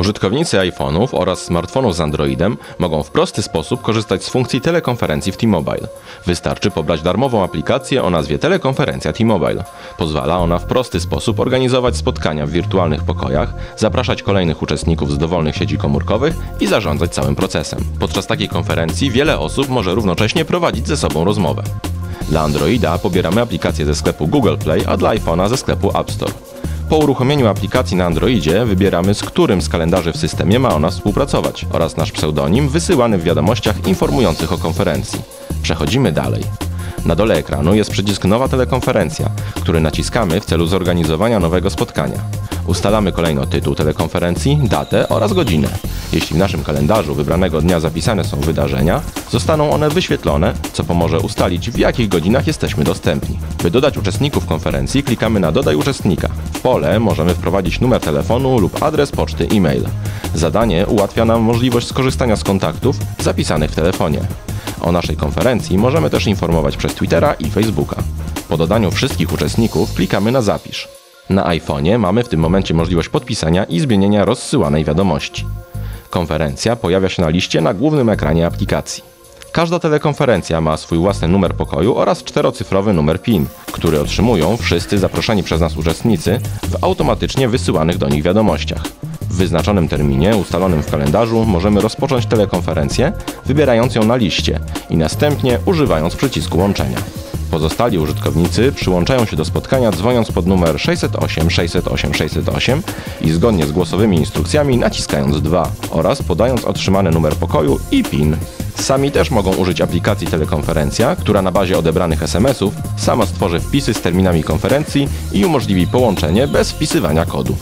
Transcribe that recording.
Użytkownicy iPhone'ów oraz smartfonów z Androidem mogą w prosty sposób korzystać z funkcji telekonferencji w T-Mobile. Wystarczy pobrać darmową aplikację o nazwie Telekonferencja T-Mobile. Pozwala ona w prosty sposób organizować spotkania w wirtualnych pokojach, zapraszać kolejnych uczestników z dowolnych sieci komórkowych i zarządzać całym procesem. Podczas takiej konferencji wiele osób może równocześnie prowadzić ze sobą rozmowę. Dla Androida pobieramy aplikację ze sklepu Google Play, a dla iPhone'a ze sklepu App Store. Po uruchomieniu aplikacji na Androidzie wybieramy z którym z kalendarzy w systemie ma ona współpracować oraz nasz pseudonim wysyłany w wiadomościach informujących o konferencji. Przechodzimy dalej. Na dole ekranu jest przycisk Nowa telekonferencja, który naciskamy w celu zorganizowania nowego spotkania. Ustalamy kolejno tytuł telekonferencji, datę oraz godzinę. Jeśli w naszym kalendarzu wybranego dnia zapisane są wydarzenia, zostaną one wyświetlone, co pomoże ustalić w jakich godzinach jesteśmy dostępni. By dodać uczestników konferencji, klikamy na Dodaj uczestnika. W pole możemy wprowadzić numer telefonu lub adres poczty e-mail. Zadanie ułatwia nam możliwość skorzystania z kontaktów zapisanych w telefonie. O naszej konferencji możemy też informować przez Twittera i Facebooka. Po dodaniu wszystkich uczestników klikamy na Zapisz. Na iPhone'ie mamy w tym momencie możliwość podpisania i zmienienia rozsyłanej wiadomości. Konferencja pojawia się na liście na głównym ekranie aplikacji. Każda telekonferencja ma swój własny numer pokoju oraz czterocyfrowy numer PIN, który otrzymują wszyscy zaproszeni przez nas uczestnicy w automatycznie wysyłanych do nich wiadomościach. Wyznaczonym terminie, ustalonym w kalendarzu, możemy rozpocząć telekonferencję, wybierając ją na liście i następnie używając przycisku łączenia. Pozostali użytkownicy przyłączają się do spotkania dzwoniąc pod numer 608 608 608 i zgodnie z głosowymi instrukcjami naciskając 2 oraz podając otrzymany numer pokoju i PIN. Sami też mogą użyć aplikacji telekonferencja, która na bazie odebranych SMS-ów sama stworzy wpisy z terminami konferencji i umożliwi połączenie bez wpisywania kodu.